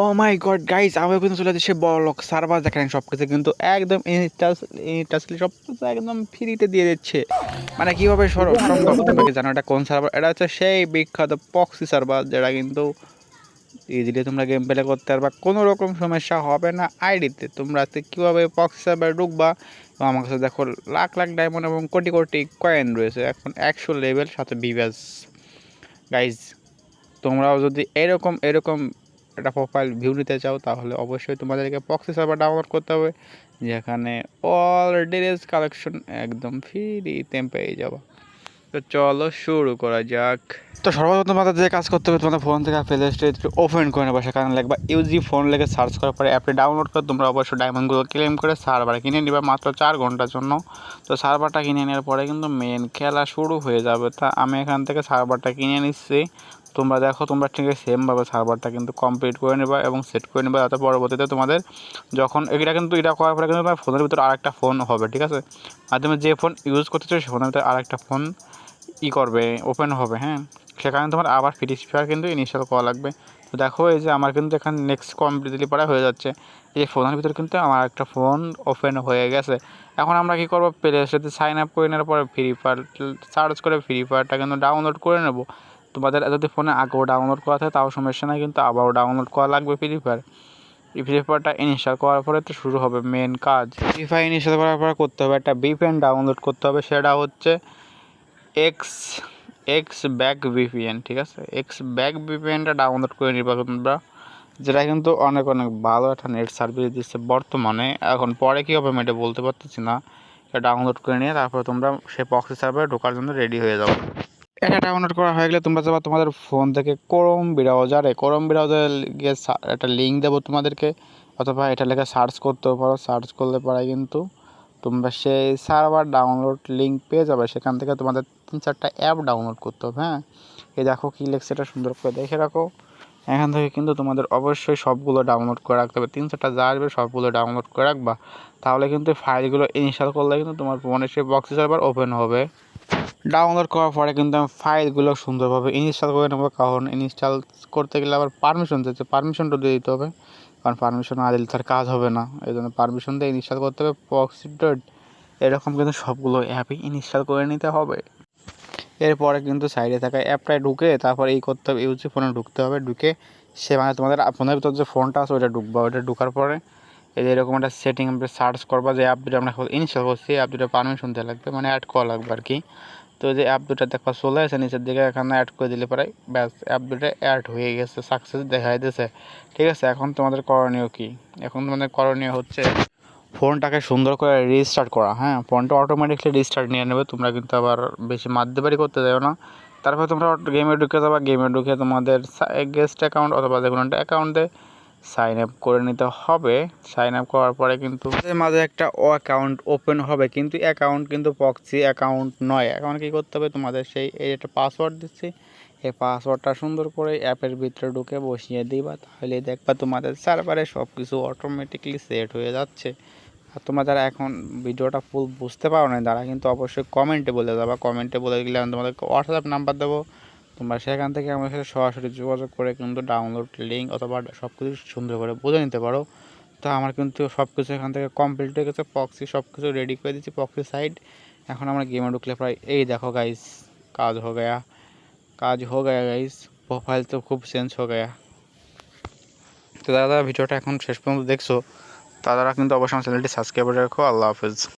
ও মাই god guys আমি কিন্তু চলে যাচ্ছি বড় লোক সার্ভার দেখেন সব কিছু কিন্তু একদম সব কিছু একদম ফ্রিতে দিয়ে দিচ্ছে। মানে কীভাবে সম্ভব জানো এটা কোন সার্ভার এটা হচ্ছে সেই বিখ্যাত পক্সি সার্ভার যেটা কিন্তু ইজিলি তোমরা গেম প্লে করতে পারবা। কোনো রকম সমস্যা হবে না আইডিতে তোমরা কীভাবে পক্সি সার্ভারে ঢুকবা? এবং আমার কাছে দেখো লাখ লাখ ডায়মন্ড এবং কোটি কোটি কয়েন রয়েছে। এখন একশো লেভেল সাথে বিভাস। গাইজ তোমরাও যদি এরকম এরকম একটা প্রোফাইল ভিউ নিতে চাও, তাহলে অবশ্যই তোমাদেরকে পক্সি সার্ভার ডাউনলোড করতে হবে, যেখানে অল ড্রেস কালেকশন একদম ফ্রিতে পেয়ে যাব। তো চলো শুরু করা যাক। তো সর্বপ্রথম তোমাদের যে কাজ করতে হবে, তোমাদের ফোন থেকে প্লে স্টোর ওপেন করে নেবে, সেখানে লিখবা ইউজি ফোন লেগে সার্চ করার পরে অ্যাপটি ডাউনলোড করে তোমরা অবশ্যই ডায়মন্ডগুলো ক্লেম করে সার্ভার কিনে নিবা মাত্র চার ঘণ্টার জন্য। তো সার্ভারটা কিনে নেওয়ার পরে কিন্তু মেন খেলা শুরু হয়ে যাবে। তা আমি এখান থেকে সার্ভারটা কিনে নিচ্ছি। তোমরা দেখো, তোমরা ঠিক সেমভাবে সার্ভারটা কিন্তু কমপ্লিট করে নেবা এবং সেট করে নেবা যাতে পরবর্তীতে তোমাদের যখন এটা কিন্তু, এটা করার পরে কিন্তু তোমার ফোনের ভিতরে আরেকটা ফোন হবে, ঠিক আছে? আর তুমি যে ফোন ইউজ করতে করতেছো সেই ফোনের ভিতরে আরেকটা ফোন ই করবে ওপেন হবে হ্যাঁ? সেখানে তোমার আবার ফ্রি ফায়ার কিন্তু ইনস্টল করা লাগবে। তো দেখো, এই যে আমার কিন্তু এখানে নেক্সট কমপ্লিটলি পড়া হয়ে যাচ্ছে। এই যে ফোনের ভিতরে কিন্তু আমার একটা ফোন ওপেন হয়ে গেছে। এখন আমরা কী করব? প্লে স্টোরে সাইন আপ করে নেওয়ার পরে ফ্রি ফায়ার সার্চ করে ফ্রি ফায়ারটা কিন্তু ডাউনলোড করে নেব। তোমাদের যদি ফোনে আগেও ডাউনলোড করা থাকে, তাও সমস্যা নাই, কিন্তু আবারও ডাউনলোড করা লাগবে ফ্রি ফায়ার এই ফ্রি ফায়ারটা ইনস্টল করার পরে তো শুরু হবে মেন কাজ। ফ্রি ফায়ার ইনস্টল করার পরে করতে হবে একটা বিপেন ডাউনলোড করতে হবে, সেটা হচ্ছে এক্স এক্স ব্যাক ভিপিএন ঠিক আছে? এক্স ব্যাক ভিপিএনটা ডাউনলোড করে নিবা তোমরা, যেটা কিন্তু অনেক অনেক ভালো একটা নেট সার্ভিস দিচ্ছে বর্তমানে। এখন পরে কী হবে আমি এটা বলতে পারতেছি না। এটা ডাউনলোড করে নিয়ে তারপরে তোমরা সেই পক্সি সার্ভারে ঢোকার জন্য রেডি হয়ে যাও। এটা ডাউনলোড করা হয়ে গেলে তোমরা যাবা তোমাদের ফোন থেকে ক্রোম ব্রাউজারে ক্রোম ব্রাউজারে গিয়ে একটা লিঙ্ক দেবো তোমাদেরকে। অথবা এটা লেখা সার্চ করতেও পারো। সার্চ করলে পরে কিন্তু তোমরা সেই সার্ভার ডাউনলোড লিঙ্ক পেয়ে যাবে। সেখান থেকে তোমাদের তিন চারটা অ্যাপ ডাউনলোড করতে হবে হ্যাঁ? এই দেখো কী লেখছে, এটা সুন্দর করে দেখে রাখো। এখান থেকে কিন্তু তোমাদের অবশ্যই সবগুলো ডাউনলোড করে রাখতে হবে। তিন চারটা যা আসবে সবগুলো ডাউনলোড করে রাখবা। তাহলে কিন্তু ফাইলগুলো ইনস্টল করলে কিন্তু তোমার ফোনে সেই বক্স সার্ভার ওপেন হবে। ডাউনলোড করার পরে কিন্তু আমি ফাইলগুলো সুন্দরভাবে ইনস্টল করে নেব। কারণ ইনস্টল করতে গেলে আবার পারমিশন দিতে পারমিশনটা দিয়ে দিতে হবে। কারণ পারমিশন না দিলে তার কাজ হবে না। এই জন্য পারমিশন দিয়ে ইনস্টল করতে হবে। ডট এরকম কিন্তু সবগুলো অ্যাপই ইনস্টল করে নিতে হবে। এরপরে কিন্তু সাইডে থাকা অ্যাপটায় ঢুকে তারপর এই করতে হবে। ইউজি ফোনে ঢুকতে হবে। ঢুকে সে মানে তোমাদের ফোনের ভিতর যে ফোনটা আছে, ওইটা ঢুকবা। ওইটা ঢুকার পরে এই যে এরকম একটা সেটিং আমরা সার্চ করবা যে অ্যাপ দুটো আমরা ইনস্টল করছি অ্যাপ দুটো পারমিশন দেওয়া লাগবে মানে অ্যাড করা লাগবে আর কি। তো যে অ্যাপ দুটা দেখবা চলে আসে, নিচের দিকে এখানে অ্যাড করে দিলে পরে ব্যাস অ্যাপ দুটো অ্যাড হয়ে গেছে সাকসেস দেখা দিতেছে ঠিক আছে, এখন তোমাদের করণীয় কি? এখন তোমাদের করণীয় হচ্ছে ফোনটাকে সুন্দর করে রিস্টার্ট করা হ্যাঁ? ফোনটা অটোমেটিকলি রিস্টার্ট নিয়ে নেবে, তোমরা কিন্তু আবার বেশি মাধ্যবাড়ি করতে যাও না। তারপর তোমরা গেমে ঢুকে যাবা গেমে ঢুকে তোমাদের গেস্ট অ্যাকাউন্ট অথবা যে কোনো একটা অ্যাকাউন্টে সাইন আপ করে নিতে হবে। সাইন আপ করার পরে কিন্তু মাঝে একটা ও অ্যাকাউন্ট ওপেন হবে, কিন্তু অ্যাকাউন্ট কিন্তু পক্সি অ্যাকাউন্ট নয়। এখন কী করতে হবে? তোমাদের সেই এই একটা পাসওয়ার্ড দিচ্ছি। এই পাসওয়ার্ডটা সুন্দর করে অ্যাপের ভিতরে ঢুকে বসিয়ে দিবা তাহলে দেখবা তোমাদের সার্ভারে সব কিছু অটোমেটিকলি সেট হয়ে যাচ্ছে। আর তোমরা যারা এখন ভিডিওটা ফুল বুঝতে পারো না তারা কিন্তু অবশ্যই কমেন্টে বলে যাবা। কমেন্টে বলে দিলে আমি তোমাদেরকে হোয়াটসঅ্যাপ নাম্বার দেবো। তোমরা সেখান থেকে আমার সাথে সরাসরি যোগাযোগ করে কিন্তু ডাউনলোড লিঙ্ক অথবা সব কিছু সুন্দর করে বুঝে নিতে পারো। তো আমার কিন্তু সব কিছু এখান থেকে কমপ্লিট হয়ে গেছে পক্সি সব কিছু রেডি করে দিচ্ছি পক্সি সাইড এখন আমরা গেমে ঢুকলে প্রায় এই দেখো গাইস কাজ হো গয়া। কাজ হো গয়া গাইস প্রোফাইল তো খুব চেঞ্জ হো গয়া। তো দাদা, ভিডিওটা এখন শেষ পর্যন্ত দেখছ। তা তারা কিন্তু অবশ্যই আমার চ্যানেলটি সাবস্ক্রাইব করে রাখো। আল্লাহ হাফেজ।